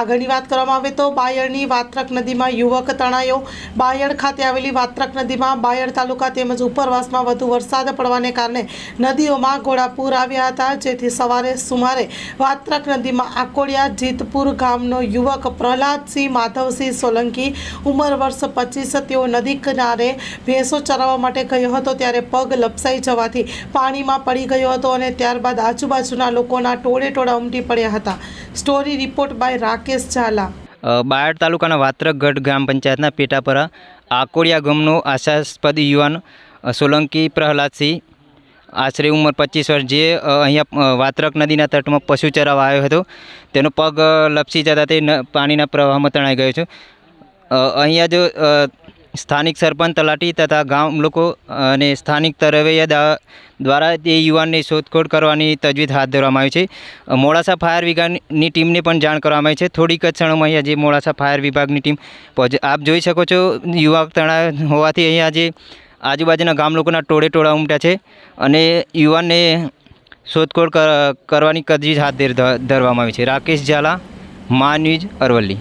આગળની વાત કરવામાં આવે તો બાયડની વાત્રક નદીમાં યુવક તણાયો. બાયડ ખાતે આવેલી વાત્રક નદીમાં બાયડ તાલુકા તેમજ ઉપરવાસમાં વધુ વરસાદ પડવાને કારણે નદીઓમાં ઘોડાપૂર આવ્યા હતા. જેથી સવારે સુમારે વાત્રક નદીમાં આકોડિયા જીતપુર ગામનો યુવક પ્રહલાદસિંહ માધવસિંહ સોલંકી, ઉંમર વર્ષ પચીસ, તેઓ નદી કિનારે ભેંસો ચરાવવા માટે ગયો હતો. ત્યારે પગ લપસાઈ જવાથી પાણીમાં પડી ગયો હતો અને ત્યારબાદ આજુબાજુના લોકોના ટોળે ટોળા ઉમટી પડ્યા હતા. Story report by Rakesh Jhala. Bayad તાલુકાના વાત્રકગઢ ગ્રામ પંચાયતના પેટાપરા આકોડિયા ગામનો આશાસ્પદ યુવાન સોલંકી પ્રહલાદસિંહ, આશરે ઉંમર પચીસ વર્ષ, જે અહીંયા વાત્રક નદીના તટમાં પશુ ચરાવવા આવ્યો હતો. તેનો પગ લપસી જતા તે પાણીના પ્રવાહમાં તણાઈ ગયો છે. અહીંયા જો સ્થાનિક સરપંચ તલાટી તથા ગામ લોકો અને સ્થાનિક તરવૈયા દ્વારા તે યુવાનની શોધખોળ કરવાની તજવીજ હાથ ધરવામાં આવી છે. મોડાસા ફાયર વિભાગની ટીમને પણ જાણ કરવામાં આવી છે. થોડીક જ ક્ષણોમાં અહીંયા જે મોડાસા ફાયર વિભાગની ટીમ આપ જોઈ શકો છો યુવક તણા હોવાથી અહીંયા જે આજુબાજુના ગામ લોકોના ટોળે ટોળા ઉમટ્યા છે અને યુવાનને શોધખોળ કરવાની તજવીજ હાથ ધર- ધરવામાં આવી છે. રાકેશ ઝાલા મા ન્યૂઝ અરવલ્લી.